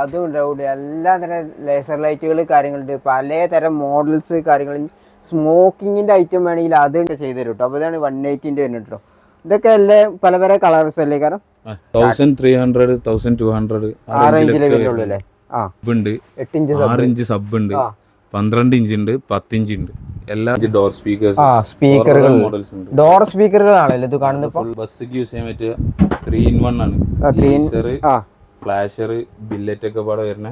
അതും ഉണ്ടാവുള്ളൂ എല്ലാ തരം ലേസർ ലൈറ്റുകൾ കാര്യങ്ങളുണ്ട്. പലതരം മോഡൽസ് കാര്യങ്ങൾ സ്മോക്കിങ്ങിന്റെ ഐറ്റം വേണമെങ്കിൽ അത് ചെയ്തു തരും കേട്ടോ അപ്പോൾ ഇതാണ് വൺ എയ്റ്റിന്റെ വരുന്നത് കേട്ടോ ഇതൊക്കെ എല്ലാം പല പല കളേഴ്സ് അല്ലേ? കാരണം thousand three hundred thousand two hundred ആ റേഞ്ചിലേ വരുള്ളൂ അല്ലേ? ആ. ഉണ്ട്. എട്ട് ഇഞ്ച് ആറ് ഇഞ്ച് സബ് ഉണ്ട്. പന്ത്രണ്ട് ഇഞ്ച് ഉണ്ട് പത്ത് ഇഞ്ച് ഉണ്ട്. എല്ലാ ഡോർ സ്പീക്കേഴ്സ് ആ സ്പീക്കറുകൾ മോഡൽസ് ഉണ്ട്. ഡോർ സ്പീക്കറുകളാണല്ലോ ഇത് കാണുന്നത് ബസ് യൂസ് ചെയ്യാൻ പറ്റിയ ത്രീ ഇൻ വൺ ആണ്. ഫ്ലാഷർ ബില്ലറ്റ് ഒക്കെ പാടെ വരുന്ന.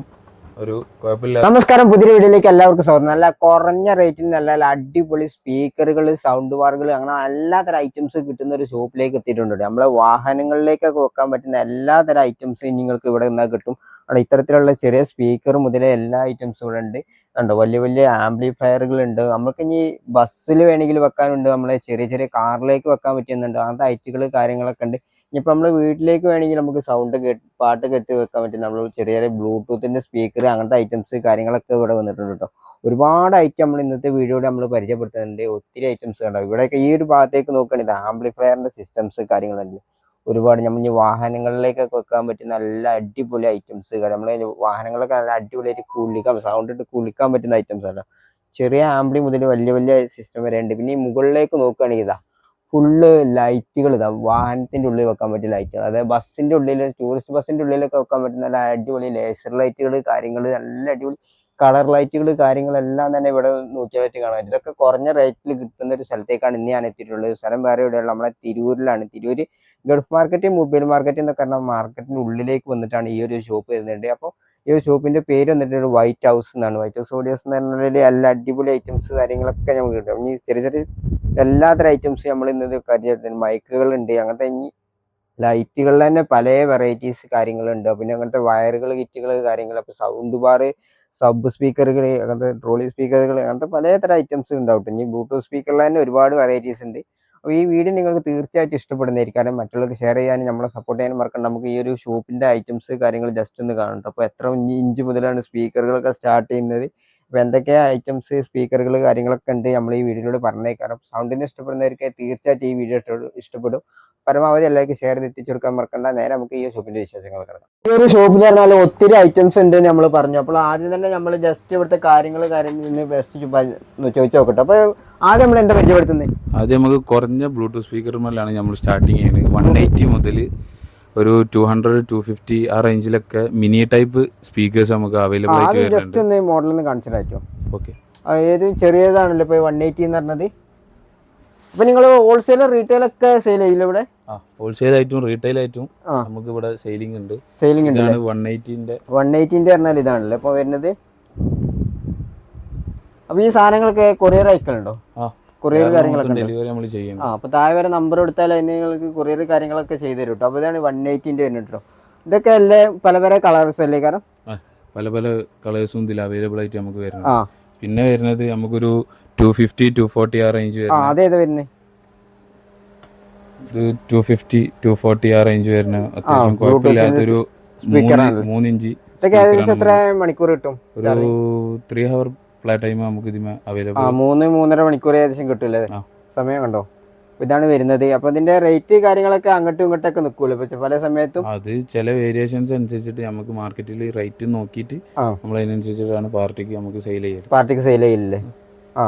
ഒരു കുഴപ്പമില്ല നമസ്കാരം പുതിയ വീഡിയോയിലേക്ക് എല്ലാവർക്കും സ്വാഗതം. നല്ല കുറഞ്ഞ റേറ്റിൽ നല്ല അടിപൊളി സ്പീക്കറുകൾ സൗണ്ട് ബാറുകൾ അങ്ങനെ എല്ലാത്തരം ഐറ്റംസ് കിട്ടുന്ന ഒരു ഷോപ്പിലേക്ക് എത്തിയിട്ടുണ്ട്. നമ്മളെ വാഹനങ്ങളിലേക്കൊക്കെ വെക്കാൻ പറ്റുന്ന എല്ലാതരം ഐറ്റംസും നിങ്ങൾക്ക് ഇവിടെ നിന്നാൽ കിട്ടും. അവിടെ ഇത്തരത്തിലുള്ള ചെറിയ സ്പീക്കർ മുതലേ എല്ലാ ഐറ്റംസും ഇവിടെ ഉണ്ട്. കണ്ടോ വലിയ വലിയ ആംപ്ലിഫയറുകൾ ഉണ്ട് നമുക്ക് ഇനി ബസ്സിൽ വേണമെങ്കിൽ വെക്കാനുണ്ട്. നമ്മളെ ചെറിയ ചെറിയ കാറിലേക്ക് വെക്കാൻ പറ്റുന്നുണ്ട്. അങ്ങനത്തെ ഐറ്റുകൾ കാര്യങ്ങളൊക്കെ ഉണ്ട്. ഇനിയിപ്പോൾ നമ്മൾ വീട്ടിലേക്ക് വേണമെങ്കിൽ നമുക്ക് സൗണ്ട് കേട്ട് പാട്ട് കെട്ടി വെക്കാൻ പറ്റും. നമ്മൾ ചെറിയ ചെറിയ ബ്ലൂടൂത്തിന്റെ സ്പീക്കർ അങ്ങനത്തെ ഐറ്റംസ് കാര്യങ്ങളൊക്കെ ഇവിടെ വന്നിട്ടുണ്ട് കേട്ടോ ഒരുപാട് ഐറ്റം നമ്മൾ ഇന്നത്തെ വീഡിയോയിൽ നമ്മൾ പരിചയപ്പെടുത്തുന്നുണ്ട്. ഒത്തിരി ഐറ്റംസ് കണ്ടോ? ഇവിടെയൊക്കെ ഈ ഒരു ഭാഗത്തേക്ക് നോക്കുകയാണെങ്കിൽ ആംപ്ലിഫയറിന്റെ സിസ്റ്റംസ് കാര്യങ്ങളുണ്ട് ഒരുപാട് നമ്മൾ വാഹനങ്ങളിലേക്കൊക്കെ വെക്കാൻ പറ്റുന്ന നല്ല അടിപൊളി ഐറ്റംസ് നമ്മൾ വാഹനങ്ങളൊക്കെ നല്ല അടിപൊളിയായിട്ട് കുളിക്കാൻ സൗണ്ട് ഇട്ട് കുളിക്കാൻ പറ്റുന്ന ഐറ്റംസ് ആണ് ചെറിയ ആംബ്ലി മുതൽ വലിയ വലിയ സിസ്റ്റം വരെ ഉണ്ട് പിന്നെ ഈ മുകളിലേക്ക് നോക്കുകയാണെങ്കിൽ ഇതാ ഫുള്ള് ലൈറ്റുകൾ ഇതാ. വാഹനത്തിന്റെ ഉള്ളിൽ വെക്കാൻ പറ്റിയ ലൈറ്റുകൾ അതായത് ബസ്സിന്റെ ഉള്ളിൽ ടൂറിസ്റ്റ് ബസ്സിന്റെ ഉള്ളിലൊക്കെ വെക്കാൻ പറ്റുന്ന നല്ല അടിപൊളി ലേസർ ലൈറ്റുകൾ കാര്യങ്ങൾ നല്ല അടിപൊളി കളർ ലൈറ്റുകൾ കാര്യങ്ങളെല്ലാം തന്നെ ഇവിടെ നോക്കിയാൽ പറ്റി കാണാൻ പറ്റും. ഇതൊക്കെ കുറഞ്ഞ റേറ്റിൽ കിട്ടുന്ന ഒരു സ്ഥലത്തേക്കാണ് ഇന്ന് ഞാൻ എത്തിയിട്ടുള്ളത്. സ്ഥലം വേറെ എവിടെയുള്ള നമ്മളെ തിരൂരിലാണ്. Tirur gulf market mobile market എന്നൊക്കെ പറഞ്ഞ മാർക്കറ്റിന്റെ ഉള്ളിലേക്ക് വന്നിട്ടാണ് ഈ ഒരു ഷോപ്പ് വരുന്നുണ്ട് അപ്പോൾ ഈ ഒരു ഷോപ്പിന്റെ പേര് വന്നിട്ട് ഒരു വൈറ്റ് ഹൗസ് എന്നാണ്. വൈറ്റ് ഹൗസ് ഓഡിയോസ് എന്ന് പറഞ്ഞാൽ എല്ലാ അടിപൊളി ഐറ്റംസ് കാര്യങ്ങളൊക്കെ നമുക്ക് കിട്ടും. ഇനി ചെറിയ ചെറിയ എല്ലാത്തരം ഐറ്റംസ് നമ്മൾ ഇന്നത് മൈക്കുകൾ ഉണ്ട് അങ്ങനത്തെ ഇനി ലൈറ്റുകളിൽ തന്നെ പല വെറൈറ്റീസ് കാര്യങ്ങളുണ്ട്. പിന്നെ അങ്ങനത്തെ വയറുകൾ കിറ്റുകൾ കാര്യങ്ങൾ അപ്പോൾ സൗണ്ട് ബാർ സബ് സ്പീക്കറുകൾ അങ്ങനത്തെ ട്രോളി സ്പീക്കറുകൾ അങ്ങനത്തെ പലതരം ഐറ്റംസ് ഉണ്ടാവും. ഇനി ബ്ലൂടൂത്ത് സ്പീക്കറിൽ തന്നെ ഒരുപാട് വെറൈറ്റീസ് ഉണ്ട് അപ്പോൾ ഈ വീഡിയോ നിങ്ങൾക്ക് തീർച്ചയായിട്ടും ഇഷ്ടപ്പെടുന്നതായിരിക്കും. കാരണം മറ്റുള്ളവർക്ക് ഷെയർ ചെയ്യാനും നമ്മളെ സപ്പോർട്ട് ചെയ്യാനും മറക്കണ്ട. നമുക്ക് ഈ ഒരു ഷോപ്പിന്റെ ഐറ്റംസ് കാര്യങ്ങൾ ജസ്റ്റ് ഒന്ന് കാണണം അപ്പോൾ എത്ര ഇഞ്ച് മുതലാണ് സ്പീക്കറുകളൊക്കെ സ്റ്റാർട്ട് ചെയ്യുന്നത്. അപ്പോൾ എന്തൊക്കെ ഐറ്റംസ് സ്പീക്കറുകൾ കാര്യങ്ങളൊക്കെ ഉണ്ട് നമ്മൾ ഈ വീഡിയോയിലൂടെ പറഞ്ഞേക്കാം സൗണ്ടിനെ ഇഷ്ടപ്പെടുന്നവർക്ക് തീർച്ചയായിട്ടും ഈ വീഡിയോ ഇഷ്ടപ്പെടും പരമാവധി എല്ലാവർക്കും ഷെയർ ചെയ്തിട്ട് കൊടുക്കാൻ മറക്കണ്ട. നേരെ നമുക്ക് ഈ ഷോപ്പിന്റെ വിശേഷങ്ങൾ കിടക്കാം. ഈ ഒരു ഷോപ്പിൽ പറഞ്ഞാൽ ഒത്തിരി ഐറ്റംസ് ഉണ്ട് നമ്മൾ പറഞ്ഞു. അപ്പോൾ ആദ്യം തന്നെ നമ്മൾ ജസ്റ്റ് ഇവിടുത്തെ കാര്യങ്ങൾ കാര്യങ്ങൾ ബെസ്റ്റ് ചോദിച്ചു നോക്കട്ടെ. അപ്പോൾ ആദ്യം നമ്മൾ എന്താ പരിചയപ്പെടുത്തുന്നത് ആദ്യം നമുക്ക് കുറഞ്ഞ ബ്ലൂടൂത്ത് സ്പീക്കർമാരിലാണ് നമ്മൾ സ്റ്റാർട്ടിങ് ചെയ്യുന്നത് വൺ എയ്റ്റി മുതൽ ഒരു ടു ഹൺഡ്രഡ് ടു ഫിഫ്റ്റി ആ റേഞ്ചിലൊക്കെ മിനി ടൈപ്പ് സ്പീക്കേഴ്സ് നമുക്ക് അവൈലബിൾ ആയിട്ട് വരുന്നുണ്ട്. ജസ്റ്റ് ഒന്ന് മോഡൽ ഒന്ന് കാണിച്ചു തരാമോ ഓക്കെ ഏത് ചെറിയതാണല്ലോ ഇപ്പോൾ വൺ എയ്റ്റി എന്ന് പറഞ്ഞത്. അപ്പോൾ നിങ്ങൾ ഹോൾസെയിൽ റീറ്റെയിൽ ഒക്കെ സെയിൽ ചെയ്യില്ല ഇവിടെ? ആ ഹോൾസെയിൽ ആയിട്ടും റീറ്റെയിൽ ആയിട്ടും നമുക്ക് ഇവിടെ സെയിലിംഗ് ഉണ്ട്. സെയിലിംഗ് ഉണ്ട് ഇതാണ് വൺ എയ്റ്റീന്റെ വൺ എയ്റ്റീന്റെ പറഞ്ഞാൽ ഇതാണല്ലോ ഇപ്പോൾ വരുന്നത്. അപ്പോൾ ഈ സാധനങ്ങളൊക്കെ കൊറിയർ അയക്കലുണ്ടോ? ആ കൊറിയർ കാര്യങ്ങളൊക്കെ ഡെലിവറി നമ്മൾ ചെയ്യുന്നത് ആ അപ്പോൾ താഴെ വരെ നമ്പർ കൊടുത്താൽ അതിന് നിങ്ങൾക്ക് കൊറിയർ കാര്യങ്ങളൊക്കെ ചെയ്ത് തരും കേട്ടോ അപ്പോൾ ഇതാണ് വൺ എയ്റ്റിന്റെ വരുന്നത് കേട്ടോ ഇതൊക്കെ അല്ലേ പല പല കളേഴ്സ് അല്ലേ? കാരണം പല പല കളേഴ്സും ഇതിൽ അവൈലബിൾ ആയിട്ട് നമുക്ക് വരുന്നത് പിന്നെ വരുന്നത് നമുക്കൊരു ടു ഫിഫ്റ്റി ടു ഫോർട്ടി ആ റേഞ്ച് അതേതാ വരുന്നത് ടു ഫിഫ്റ്റി ടു ഫോർട്ടി ആ റേഞ്ച് വരുന്ന അത്യാവശ്യം കുഴപ്പമില്ലാത്തൊരു മൂന്ന് ഇഞ്ച് ഇതൊക്കെ ഏകദേശം എത്ര മണിക്കൂർ കിട്ടും ഒരു ത്രീ ഹവർ ഫ്ലാ ടൈം നമുക്ക് ഇതിന് ആ അവൈലബിൾ മൂന്ന് മൂന്നര മണിക്കൂർ ഏകദേശം കിട്ടൂലേ ആ. സമയം കണ്ടോ? ഇതാണ് വരുന്നത്. അപ്പൊ ഇതിന്റെ റേറ്റ് കാര്യങ്ങളൊക്കെ അങ്ങോട്ടും ഇങ്ങോട്ടൊക്കെ പക്ഷെ പല സമയത്തും അത് ചില വേരിയേഷൻസ് അനുസരിച്ചിട്ട് നമുക്ക് മാർക്കറ്റിൽ റേറ്റ് നോക്കിയിട്ട് നമ്മൾ അതിനനുസരിച്ചിട്ടാണ് പാർട്ടിക്ക് നമുക്ക് സെയിൽ ചെയ്യുന്നത് പാർട്ടിക്ക് സെയിൽ ചെയ്യില്ലേ ആ.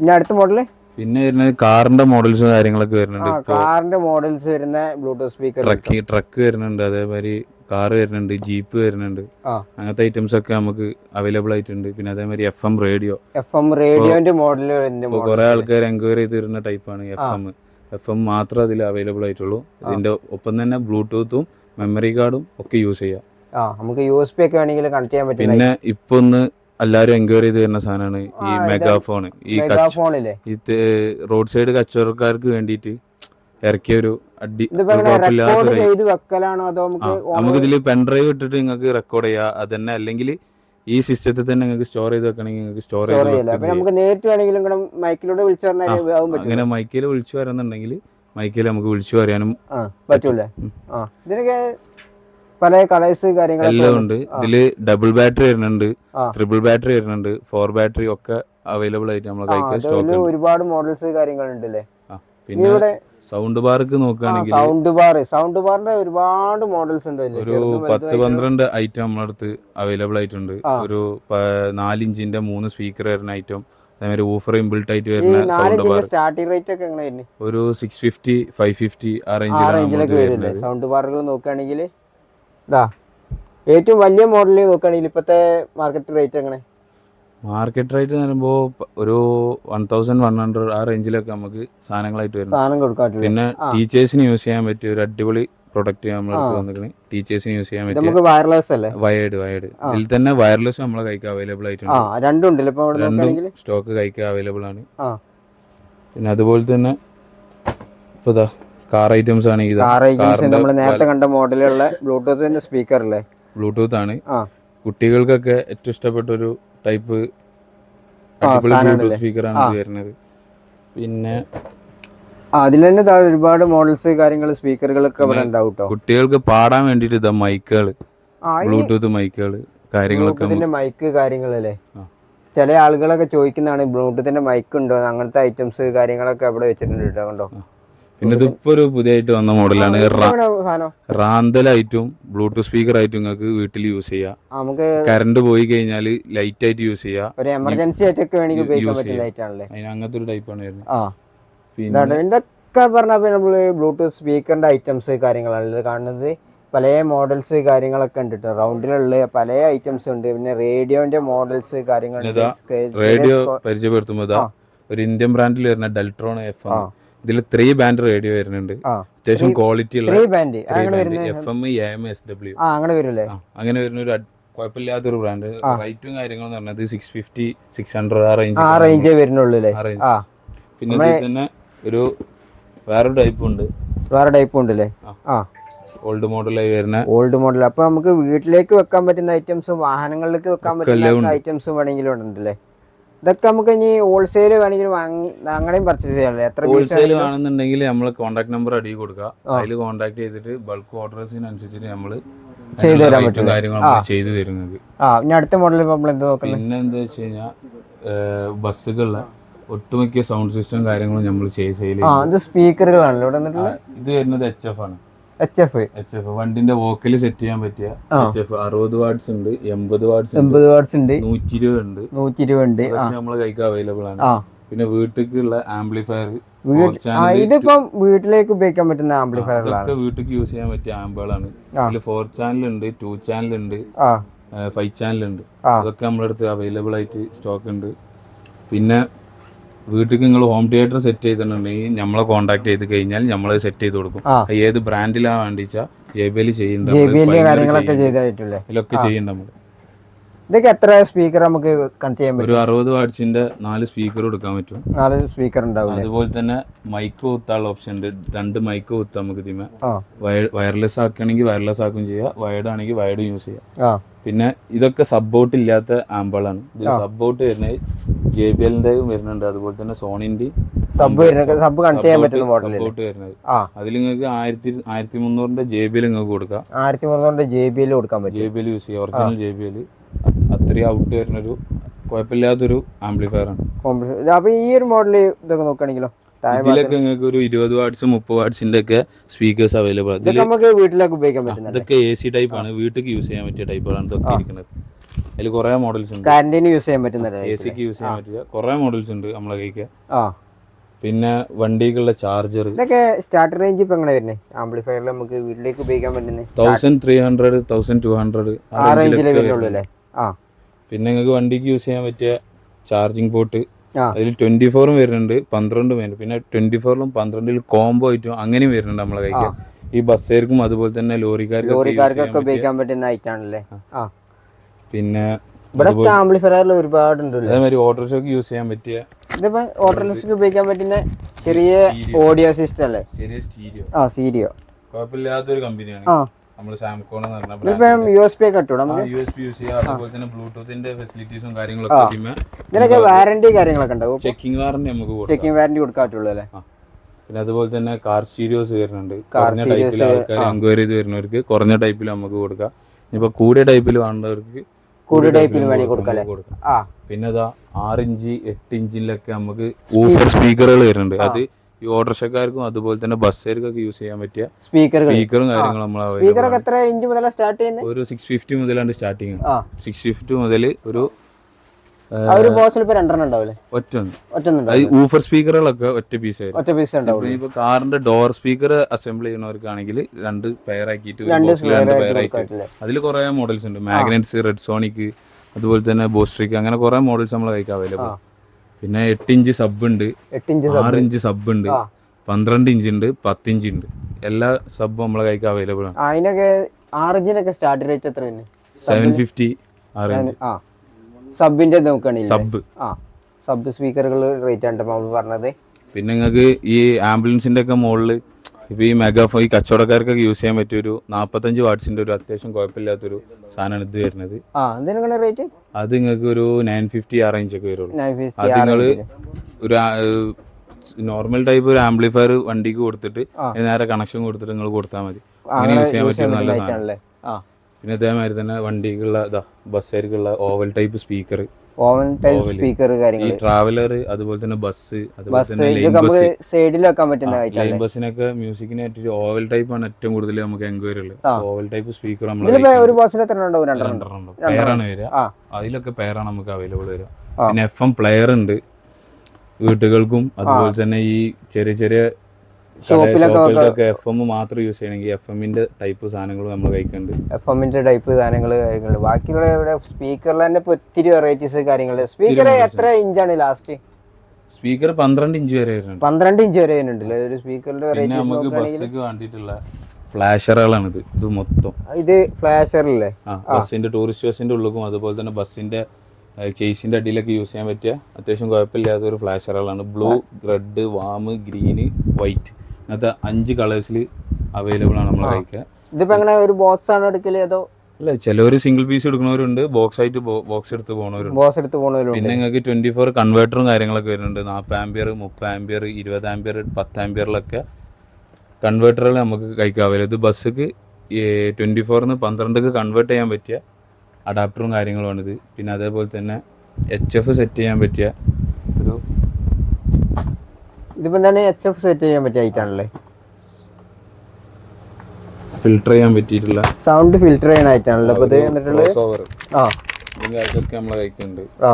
പിന്നെ അടുത്ത മോഡൽ പിന്നെ വരുന്നത് കാറിന്റെ മോഡൽസ് കാര്യങ്ങളൊക്കെ വരുന്നുണ്ട്. കാറിന്റെ മോഡൽസ് വരുന്ന ബ്ലൂടൂത്ത് സ്പീക്കർ ട്രക്ക് ട്രക്ക് വരുന്നുണ്ട്. അതേമാതിരി കാറ് വരുന്നുണ്ട് ജീപ്പ് വരുന്നുണ്ട്. അങ്ങനത്തെ ഐറ്റംസ് ഒക്കെ നമുക്ക് അവൈലബിൾ ആയിട്ടുണ്ട്. പിന്നെ അതേമാതിരി F M radio F M റേഡിയോന്റെ model കുറെ ആൾക്കാർ എൻക്വയറി ചെയ്ത് വരുന്ന ടൈപ്പാണ് എഫ് എം എഫ് എം മാത്രമേ അതിൽ അവൈലബിൾ ആയിട്ടുള്ളൂ. ഇതിന്റെ ഒപ്പം തന്നെ ബ്ലൂടൂത്തും മെമ്മറി കാർഡും ഒക്കെ യൂസ് ചെയ്യാം. നമുക്ക് യു എസ് പി ഒക്കെ വേണമെങ്കിൽ കണക്ട് ചെയ്യാൻ പറ്റും പിന്നെ ഇപ്പൊ ഒന്ന് എല്ലാരും എൻക്വയറി ചെയ്ത് വരുന്ന സാധനമാണ് ഈ മെഗാഫോൺ ഈ റോഡ് സൈഡ് കച്ചവടക്കാർക്ക് വേണ്ടിയിട്ട് ഇറക്കിയ ഒരു അടി നമുക്ക് ഇതിൽ പെൻഡ്രൈവ് ഇട്ടിട്ട് നിങ്ങൾക്ക് റെക്കോർഡ് ചെയ്യാം. അത് തന്നെ അല്ലെങ്കിൽ ഈ സിസ്റ്റത്തിൽ തന്നെ നിങ്ങൾക്ക് സ്റ്റോർ ചെയ്ത് വെക്കണമെങ്കിൽ നിങ്ങൾക്ക് സ്റ്റോർ ചെയ്ത്. നമുക്ക് നേരിട്ട് വേണമെങ്കിലും മൈക്കിലൂടെ വിളിച്ചു അങ്ങനെ മൈക്കിൽ വിളിച്ചു വരുന്നുണ്ടെങ്കിൽ മൈക്കിൽ നമുക്ക് വിളിച്ചു പറയാനും പറ്റൂലേ ഇതിനൊക്കെ പല കളേഴ്സ് എല്ലാം ഉണ്ട്. ഇതിൽ ഡബിൾ ബാറ്ററി വരുന്നുണ്ട്. ട്രിപ്പിൾ ബാറ്ററി വരുന്നുണ്ട്. ഫോർ ബാറ്ററി ഒക്കെ അവൈലബിൾ ആയിട്ട് നമ്മൾ സ്റ്റോക്ക് ഒരുപാട് മോഡൽസ് കാര്യങ്ങളുണ്ട് അല്ലേ പിന്നെ സൗണ്ട് ബാർക്ക് നോക്കുകയാണെങ്കിൽ സൗണ്ട് ബാർ സൗണ്ട് ബാറിന്റെ ഒരുപാട് മോഡൽസ് ഉണ്ട്. ഒരു പത്ത് പന്ത്രണ്ട് ഐറ്റം നമ്മളെ അടുത്ത് അവൈലബിൾ ആയിട്ടുണ്ട് ഒരു നാലിഞ്ചിന്റെ മൂന്ന് സ്പീക്കർ വരുന്ന ഐറ്റം അതേമാതിരി ഊഫർ ബിൽട്ട് ആയിട്ട് വരുന്ന സൗണ്ട് ബാർ സ്റ്റാർട്ടിംഗ് റേറ്റ് ഒക്കെ ഒരു സിക്സ് ഫിഫ്റ്റി ഫൈവ് ഫിഫ്റ്റി ആ റേഞ്ചിലൊക്കെ വരുന്നത്. സൗണ്ട് ബാറുകൾ നോക്കുകയാണെങ്കിൽ ഇതാ ഏറ്റവും വലിയ മോഡൽ നോക്കുകയാണെങ്കിൽ ഇപ്പോഴത്തെ മാർക്കറ്റ് റേറ്റ് എങ്ങനെ? മാർക്കറ്റ് റേറ്റ് എന്ന് പറയുമ്പോൾ ഒരു വൺ തൗസൻഡ് വൺ ഹൺഡ്രഡ് ആ റേഞ്ചിലൊക്കെ നമുക്ക് സാധനങ്ങളായിട്ട് കൊടുക്കാട്ടില്ല പിന്നെ ടീച്ചേഴ്സിന് യൂസ് ചെയ്യാൻ പറ്റിയ ഒരു അടിപൊളി പ്രൊഡക്റ്റ് നമ്മൾ ടീച്ചേഴ്സിന് യൂസ് ചെയ്യാൻ പറ്റും വയർലെസ് അല്ലേ? വയേർഡ് വയേർഡ് ഇതിൽ തന്നെ വയർലെസ് നമ്മളെ കൈക്ക് അവൈലബിൾ ആയിട്ടുണ്ട്. രണ്ടും സ്റ്റോക്ക് കൈക്ക് അവൈലബിൾ ആണ്. പിന്നെ അതുപോലെ തന്നെ ഇപ്പൊ കാർ ഐറ്റംസ് ആണ് കാർ നമ്മൾ നേരത്തെ കണ്ട മോഡലുള്ള ബ്ലൂടൂത്ത് സ്പീക്കർ അല്ലേ? ബ്ലൂടൂത്ത് ആണ്. കുട്ടികൾക്കൊക്കെ ഏറ്റവും ഇഷ്ടപ്പെട്ട ഒരു ടൈപ്പ് സ്പീക്കറാണ് വരുന്നത്. പിന്നെ അതിൽ തന്നെ ഒരുപാട് മോഡൽസ് കാര്യങ്ങൾ സ്പീക്കറുകളൊക്കെ ഇവിടെ ഉണ്ടാവും കേട്ടോ കുട്ടികൾക്ക് പാടാൻ വേണ്ടിട്ട് ഇതാ മൈക്കുകൾ ബ്ലൂടൂത്ത് മൈക്കുകൾ കാര്യങ്ങളൊക്കെ മൈക്ക് കാര്യങ്ങളല്ലേ? ചില ആളുകളൊക്കെ ചോദിക്കുന്നതാണ് ബ്ലൂടൂത്തിന്റെ മൈക്ക് ഉണ്ടോ? അങ്ങനത്തെ ഐറ്റംസ് കാര്യങ്ങളൊക്കെ അവിടെ വെച്ചിട്ടുണ്ട് കേട്ടോ കണ്ടോ? പിന്നെ ഇതിപ്പോ ഒരു പുതിയതായിട്ട് വന്ന മോഡലാണ് റാന്തൽ ആയിട്ടും സാധനം? റാന്തലായിട്ടും ബ്ലൂടൂത്ത് സ്പീക്കർ ആയിട്ടും നിങ്ങൾക്ക് വീട്ടിൽ യൂസ് ചെയ്യാം. നമുക്ക് കറണ്ട് പോയി കഴിഞ്ഞാൽ ലൈറ്റ് ആയിട്ട് യൂസ് ചെയ്യാം. ഒരു എമർജൻസി ആയിട്ടൊക്കെ വേണമെങ്കിൽ ഉപയോഗിക്കാൻ use പറ്റുന്ന ചെയ്യാം. ലൈറ്റ് ആണല്ലേ? അതിന് അങ്ങനത്തെ ഒരു ടൈപ്പാണ് വരുന്നത് പിന്നെ ഇതൊക്കെ പറഞ്ഞാൽ നമ്മൾ ബ്ലൂടൂത്ത് സ്പീക്കറിന്റെ ഐറ്റംസ് കാര്യങ്ങളാണ് ഇത് കാണുന്നത്. പല മോഡൽസ് കാര്യങ്ങളൊക്കെ ഉണ്ട് കേട്ടോ റൗണ്ടിലുള്ള പല ഐറ്റംസ് ഉണ്ട്. പിന്നെ റേഡിയോന്റെ മോഡൽസ് കാര്യങ്ങളുണ്ട്. റേഡിയോ പരിചയപ്പെടുത്തുമ്പോൾ ഒരു ഇന്ത്യൻ ബ്രാൻഡിൽ വരുന്ന ഡെൽട്രോൺ എഫ് ആ. ഇതിൽ ത്രീ ബാൻഡ് റേഡിയോ വരുന്നുണ്ട്. അത്യാവശ്യം ക്വാളിറ്റി ഉള്ള F M A M S W അങ്ങനെ വരുന്ന ഒരു കുഴപ്പമില്ലാത്തൊരു ബ്രാൻഡ് റൈറ്റും കാര്യങ്ങളും പറഞ്ഞത് സിക്സ് ഫിഫ്റ്റി സിക്സ് ഹൺഡ്രഡ് ആ റേഞ്ച് ആ റേഞ്ചേ വരുന്നുള്ളൂ പിന്നെ ഇതിൽ തന്നെ ഒരു വേറൊരു ടൈപ്പ് ഉണ്ട്. വേറെ ടൈപ്പ് ഉണ്ടല്ലേ ആ. ഓൾഡ് മോഡലായി വരുന്ന ഓൾഡ് മോഡൽ അപ്പൊ നമുക്ക് വീട്ടിലേക്ക് വെക്കാൻ പറ്റുന്ന ഐറ്റംസും വാഹനങ്ങളിലേക്ക് വെക്കാൻ പറ്റുന്ന. ഐറ്റംസും വേണമെങ്കിലും ഉണ്ടല്ലേ? ഇതൊക്കെ നമുക്ക് ഇനി ഹോൾസെയിൽ വേണമെങ്കിൽ അങ്ങനെയും പർച്ചേസ് ചെയ്യാമല്ലേ എത്ര ഹോൾസെയിൽ വേണമെന്നുണ്ടെങ്കിൽ നമ്മൾ കോൺടാക്ട് നമ്പർ അടി കൊടുക്കുക. അതിൽ കോൺടാക്ട് ചെയ്തിട്ട് ബൾക്ക് ഓർഡേഴ്സിനനുസരിച്ചിട്ട് നമ്മൾ ചെയ്തു തരാൻ പറ്റും. കാര്യങ്ങൾ ചെയ്തു തരുന്നത്. ആ ഇനി അടുത്ത മോഡൽ നമ്മൾ എന്ത് നോക്കുന്നത് പിന്നെ എന്താ വെച്ച് കഴിഞ്ഞാൽ ബസ്സുകളിലെ ഒട്ടുമിക്ക സൗണ്ട് സിസ്റ്റം കാര്യങ്ങളും നമ്മൾ സ്പീക്കറുകളാണല്ലോ ഇവിടെ ഇത് വരുന്നത് എച്ച് എഫ് ആണ്. എച്ച് എഫ് എച്ച് എഫ് വണ്ടിന്റെ വോക്കൽ സെറ്റ് ചെയ്യാൻ പറ്റിയ. എച്ച് എഫ് അറുപത് വാട്ട്സ് ഉണ്ട് എൺപത് വാട്ട്സ് എൺപത് വാട്ട്സ് ഉണ്ട് നൂറ്റി ഇരുപത് ഉണ്ട് നൂറ്റി ഇരുപത് ഉണ്ട് നമ്മളെ കൈക്ക് അവൈലബിൾ ആണ്. പിന്നെ വീട്ടിലേക്കുള്ള ആംപ്ലിഫയർ ഇതിപ്പം വീട്ടിലേക്ക് ഉപയോഗിക്കാൻ പറ്റുന്ന ആംപ്ലിഫയർ വീട്ടിലേക്ക് യൂസ് ചെയ്യാൻ പറ്റിയ ആമ്പുകളാണ് ഇതിൽ ഫോർ ചാനൽ ഉണ്ട് ടു ചാനൽ ഉണ്ട് ഫൈവ് ചാനൽ ഉണ്ട്. അതൊക്കെ നമ്മുടെ അടുത്ത് അവൈലബിൾ ആയിട്ട് സ്റ്റോക്ക് ഉണ്ട്. പിന്നെ വീട്ടിൽ നിങ്ങൾ ഹോം തിയേറ്റർ സെറ്റ് ചെയ്തിട്ടുണ്ടെങ്കിൽ നമ്മളെ കോൺടാക്ട് ചെയ്ത് കഴിഞ്ഞാൽ നമ്മൾ സെറ്റ് ചെയ്ത് കൊടുക്കും. ഏത് ബ്രാൻഡിലാ വേണ്ടിച്ചാ ജെ ബി എൽ ചെയ്യുന്നുണ്ട് ഇതിലൊക്കെ ചെയ്യുന്നുണ്ട്. നമ്മൾ ഇതൊക്കെ എത്ര സ്പീക്കർ നമുക്ക് കണക്ട് ചെയ്യാൻ പറ്റും? ഒരു അറുപത് വാട്സിന്റെ നാല് സ്പീക്കർ കൊടുക്കാൻ പറ്റും. നാല് സ്പീക്കർ ഉണ്ടാവും അതുപോലെ തന്നെ മൈക്ക് കുത്താനുള്ള ഓപ്ഷൻ ഉണ്ട്. രണ്ട് മൈക്ക് കുത്താം നമുക്ക് ഇതിമേ വയർലെസ് ആക്കുകയാണെങ്കിൽ വയർലെസ് ആക്കും ചെയ്യാം. വയർഡ് ആണെങ്കിൽ വയർഡ് യൂസ് ചെയ്യാം. പിന്നെ ഇതൊക്കെ സബ്ബോട്ട് ഇല്ലാത്ത ആമ്പുകളാണ് ഇത് സബ്ബോട്ട് വരുന്നത് ജെ ബി എല്ലിന്റെയും വരുന്നുണ്ട്. അതുപോലെ തന്നെ സോണിന്റെ സബ് സബ് കണക്ട് ചെയ്യാൻ പറ്റുന്ന സബ്ബോട്ട് വരുന്നത്. അതിൽ നിങ്ങൾക്ക് ആയിരത്തി ആയിരത്തി മുന്നൂറിന്റെ ജെ ബി എൽ നിങ്ങൾക്ക് കൊടുക്കാം. ആയിരത്തി മുന്നൂറിന്റെ ജെ ബി എൽ കൊടുക്കാൻ പറ്റും. ജെ ബി എൽ യൂസ് ചെയ്യാം. ഒറിജിനൽ ജെ ബി എൽ അത്രയും ഔട്ട് വരുന്നൊരു കുഴപ്പമില്ലാത്തൊരു ആംപ്ലിഫയർ ആണ്. അപ്പൊ ഈ ഒരു മോഡൽ ഇതൊക്കെ നോക്കുകയാണെങ്കിലോ? ഇതിലൊക്കെ നിങ്ങൾക്ക് ഒരു ഇരുപത് വാട്ട്സ് മുപ്പത് വാട്ട്സിന്റെ ഒക്കെ സ്പീക്കേഴ്സ് അവൈലബിൾ നമുക്ക് വീട്ടിലൊക്കെ ഉപയോഗിക്കാൻ പറ്റും ഇതൊക്കെ എ സി ടൈപ്പ് ആണ്. വീട്ടിലേക്ക് യൂസ് ചെയ്യാൻ പറ്റിയ ടൈപ്പുകളാണ് ഇതൊക്കെ ഇരിക്കുന്നത്. അതിൽ കുറെ മോഡൽസ് ഉണ്ട്. കറന്റിന് യൂസ് ചെയ്യാൻ പറ്റുന്ന എ സിക്ക് യൂസ് ചെയ്യാൻ പറ്റില്ല. കുറെ മോഡൽസ് ഉണ്ട് നമ്മളെ കൈക്ക് ആ. പിന്നെ വണ്ടിക്കുള്ള ചാർജർ ഇതൊക്കെ സ്റ്റാർട്ടർ റേഞ്ച് ഇപ്പൊ എങ്ങനെ വരുന്നത് ആംപ്ലിഫയറിൽ നമുക്ക് വീട്ടിലേക്ക് ഉപയോഗിക്കാൻ പറ്റുന്നത് thousand three hundred thousand two hundred ആ റേഞ്ചിലേ വരുന്നുള്ളൂ അല്ലേ? ആ. പിന്നെ നിങ്ങൾക്ക് വണ്ടിക്ക് യൂസ് ചെയ്യാൻ പറ്റിയ ചാർജിങ് പോർട്ട്. അതിൽ ട്വന്റി ഫോറും വരുന്നുണ്ട് പന്ത്രണ്ടും വരുന്നുണ്ട്. പിന്നെ ട്വന്റി ഫോറിലും പന്ത്രണ്ടിലും കോംബോ ആയിട്ടും അങ്ങനെയും വരുന്നുണ്ട് നമ്മളെ കൈക്ക് ഈ ബസ്സുകാർക്കും അതുപോലെ തന്നെ ലോറിക്കാർക്കും ലോറിക്കാർക്കൊക്കെ ഉപയോഗിക്കാൻ പറ്റുന്ന ഐറ്റം ആണല്ലേ? ആ. പിന്നെ ഇവിടെ ആംപ്ലിഫയറിൽ അതേമാതിരി ഓട്ടോറിക്ഷയ്ക്ക് യൂസ് ചെയ്യാൻ പറ്റിയ ഇതിപ്പോ ഓട്ടോറിക്ഷയ്ക്ക് ഉപയോഗിക്കാൻ പറ്റുന്ന ചെറിയ ഓഡിയോ സിസ്റ്റം അല്ലേ? ചെറിയ സ്റ്റീരിയോ ആ സ്റ്റീരിയോ കുഴപ്പമില്ലാത്തൊരു കമ്പനിയാണ് ആ. എന്ന് പറഞ്ഞ ഇപ്പം യു എസ് പി ഒക്കെ കിട്ടും നമുക്ക്? യു എസ് ബി യൂസ് ചെയ്യാം. അതുപോലെ തന്നെ ബ്ലൂടൂത്തിന്റെ ഫെസിലിറ്റീസും കാര്യങ്ങളൊക്കെ ഇതിനൊക്കെ വാറന്റി കാര്യങ്ങളൊക്കെ ഉണ്ടാവും ചെക്കിംഗ് വാറന്റി നമുക്ക് ചെക്കിംഗ് വാറന്റി കൊടുക്കാൻ പറ്റുള്ളൂ അല്ലേ? പിന്നെ അതുപോലെ തന്നെ കാർ സ്റ്റീരിയോസ് വരുന്നുണ്ട്. കുറഞ്ഞ ടൈപ്പിൽ ആൾക്കാർ എൻക്വയറി ചെയ്ത് വരുന്നവർക്ക് കുറഞ്ഞ ടൈപ്പിൽ നമുക്ക് കൊടുക്കാം. ഇനിയിപ്പോ കൂടിയ ടൈപ്പിൽ വേണ്ടവർക്ക് കൂടിയ ടൈപ്പിന് കൊടുക്കല്ലേ വേണമെങ്കിൽ കൊടുക്കാം ആ. പിന്നെ എട്ടിഞ്ചിലൊക്കെ ഇഞ്ച് എട്ട് ഇഞ്ചിലൊക്കെ നമുക്ക് ഊഫർ സ്പീക്കറുകൾ വരുന്നുണ്ട്. അത് ഈ ഓട്ടർഷക്കാർക്കും അതുപോലെ തന്നെ ബസ്സുകാർക്കൊക്കെ യൂസ് ചെയ്യാൻ പറ്റിയ സ്പീക്കറും കാര്യങ്ങളും നമ്മൾ സ്പീക്കറൊക്കെ എത്ര ഇഞ്ച് മുതലാണ് സ്റ്റാർട്ട് ചെയ്യുന്നത് ഒരു സിക്സ് ഫിഫ്റ്റി മുതലാണ് സ്റ്റാർട്ടിങ് സിക്സ് ഫിഫ്റ്റി മുതൽ ഒരു ഒരു ബോക്സിൽ ഇപ്പൊ രണ്ടെണ്ണം ഉണ്ടാവില്ലേ ഒറ്റ ഊഫർ സ്പീക്കറുകളൊക്കെ ഒറ്റ പീസ് ഒറ്റ പീസ് ഇപ്പൊ കാറിന്റെ ഡോർ സ്പീക്കർ അസംബിൾ ചെയ്യുന്നവർക്കാണെങ്കിൽ രണ്ട് പെയർ ആക്കിയിട്ട് രണ്ട് പെയർ അതിൽ കുറെ മോഡൽസ് ഉണ്ട്. മാഗ്നറ്റ്സ് റെഡ് സോണിക് അതുപോലെ തന്നെ ബോസ്ട്രിക് അങ്ങനെ കുറെ മോഡൽസ് നമ്മളെ കൈക്ക് അവൈലബിൾ. പിന്നെ എട്ട് ഇഞ്ച് സബ് ഉണ്ട്. ആറ് ഇഞ്ച് സബ് ഉണ്ട്. പന്ത്രണ്ട് ഇഞ്ച് ഉണ്ട് പത്ത് ഇഞ്ച് ഉണ്ട്. എല്ലാ സബും നമ്മളെ കൈക്ക് അവൈലബിൾ ആണ്. അതിനൊക്കെ ആറിഞ്ചിനൊക്കെ സ്റ്റാർട്ട് റേറ്റ് എത്ര സെവൻ ഫിഫ്റ്റി ആറ് ഇഞ്ച്. സബിന്റെ നോക്കുകയാണെങ്കിൽ സബ്. ആ സബ് സ്പീക്കറുകൾ റേറ്റ് ആണ് നമ്മൾ പറഞ്ഞത്. പിന്നെ നിങ്ങൾക്ക് ഈ ആംബുലൻസിന്റെ ഒക്കെ മുകളിൽ ഇപ്പൊ ഈ മെഗാഫോൺ ഈ കച്ചവടക്കാർക്കൊക്കെ യൂസ് ചെയ്യാൻ പറ്റിയ ഒരു നാൽപ്പത്തഞ്ച് വാട്സിന്റെ ഒരു അത്യാവശ്യം കുഴപ്പമില്ലാത്തൊരു സാധനമാണ് ഇത് വരുന്നത്. ആ എന്തിനാണ് റേറ്റ് അത് നിങ്ങൾക്ക് ഒരു നയൻ ഫിഫ്റ്റി ആ റേഞ്ച് ഒക്കെ വരുള്ളൂ. അത് നിങ്ങൾ ഒരു നോർമൽ ടൈപ്പ് ഒരു ആംപ്ലിഫയർ വണ്ടിക്ക് കൊടുത്തിട്ട് നേരെ കണക്ഷൻ കൊടുത്തിട്ട് നിങ്ങൾ കൊടുത്താൽ മതി. അങ്ങനെ യൂസ് ചെയ്യാൻ പറ്റിയ നല്ല സാധനം. പിന്നെ അതേമാതിരി തന്നെ വണ്ടിക്കുള്ള ഇതാ ബസ്സുകാർക്കുള്ള oval type speaker oval type. Speaker ഈ കാര്യങ്ങൾ ട്രാവലർ അതുപോലെ തന്നെ ബസ് അതുപോലെ ബസ് സൈഡിൽ വെക്കാൻ പറ്റുന്ന ലൈൻ ബസ്സിനൊക്കെ മ്യൂസിക്കിനെ ഓവൽ ടൈപ്പ് ആണ് ഏറ്റവും കൂടുതൽ നമുക്ക് എൻക്വയറി ഉള്ളത്. ഓവൽ ടൈപ്പ് സ്പീക്കർ ഇതിലിപ്പോ ഒരു ബസ്സിൽ എത്ര ഉണ്ടാവും രണ്ടെണ്ണം. രണ്ടെണ്ണം പെയറാണ് വരിക. അതിലൊക്കെ പെയറാണ് നമുക്ക് അവൈലബിൾ വരിക. പിന്നെ എഫ് എം പ്ലെയർ ഉണ്ട്. വീട്ടുകൾക്കും അതുപോലെ തന്നെ ഈ ചെറിയ ചെറിയ ഷോപ്പിലൊക്കെ എഫ് എം മാത്രം യൂസ് ചെയ്യണമെങ്കിൽ എഫ് എമ്മിന്റെ ടൈപ്പ് സാധനങ്ങൾ നമ്മൾ കഴിക്കുന്നുണ്ട് എഫ് എമ്മിന്റെ ടൈപ്പ് സാധനങ്ങൾ കഴിക്കുന്നുണ്ട് ബാക്കിയുള്ള ഇവിടെ സ്പീക്കറിൽ തന്നെ ഇപ്പൊ ഒത്തിരി വെറൈറ്റീസ് കാര്യങ്ങൾ സ്പീക്കർ എത്ര ഇഞ്ചാണ് ലാസ്റ്റ് സ്പീക്കർ പന്ത്രണ്ട് ഇഞ്ച് വരെ വരുന്നുണ്ട്. പന്ത്രണ്ട് ഇഞ്ച് വരെ വരുന്നുണ്ടല്ലേ? ഒരു സ്പീക്കറിന്റെ പിന്നെ വെറൈറ്റീസ് നമുക്ക് ബസ്സൊക്കെ വേണ്ടിയിട്ടുള്ള ഫ്ലാഷറുകളാണ് ഇത്. ഇത് മൊത്തം. ഇത് ഫ്ലാഷറല്ലേ ആ ബസ്സിന്റെ ടൂറിസ്റ്റ് ബസ്സിന്റെ ഉള്ളിലും അതുപോലെ തന്നെ ബസ്സിന്റെ ചേസിന്റെ അടിയിലൊക്കെ യൂസ് ചെയ്യാൻ പറ്റിയ അത്യാവശ്യം കുഴപ്പമില്ലാത്ത ഒരു ഫ്ലാഷറുകളാണ് blue red warm green white അങ്ങനത്തെ അഞ്ച് കളേഴ്സിൽ അവൈലബിൾ ആണ് നമ്മൾ കഴിക്കുക ഇതിപ്പോ എങ്ങനെ ഒരു ബോക്സ് ആണ് എടുക്കൽ അല്ല ചിലവർ സിംഗിൾ പീസ് എടുക്കുന്നവരുണ്ട് ബോക്സ് ആയിട്ട് ബോക്സ് എടുത്ത് പോകുന്നവരുണ്ട് ബോക്സ് എടുത്ത് പോകുന്നവരുണ്ട് പിന്നെ നിങ്ങൾക്ക് ട്വന്റി ഫോർ കൺവേർട്ടറും കാര്യങ്ങളൊക്കെ വരുന്നുണ്ട്. നാൽപ്പത് ആംബിയർ മുപ്പത് ആംബിയർ ഇരുപത് ആംബിയർ പത്ത് ആംബിയറിലൊക്കെ കൺവേർട്ടറുകൾ നമുക്ക് കഴിക്കാവില്ല ഇത് ബസ്സക്ക് ട്വന്റി ഫോറിന്ന് പന്ത്രണ്ടക്ക് കൺവേർട്ട് ചെയ്യാൻ പറ്റിയ അഡാപ്റ്ററും കാര്യങ്ങളുമാണ് ഇത് പിന്നെ അതേപോലെ തന്നെ എച്ച് എഫ് സെറ്റ് ചെയ്യാൻ പറ്റിയ ഒരു ഇതിപ്പോ എന്താണ് എച്ച് എഫ് സെറ്റ് ചെയ്യാൻ പറ്റിയ ഐറ്റം ആണല്ലേ? ഫിൽട്ടർ ചെയ്യാൻ പറ്റിയിട്ടില്ല. സൗണ്ട് ഫിൽട്ടർ ചെയ്യാൻ ഐറ്റം അപ്പൊ ഇത് എന്നിട്ടുള്ളത് ആ. ഇതിന്റെ അതൊക്കെ നമ്മളെ ആ.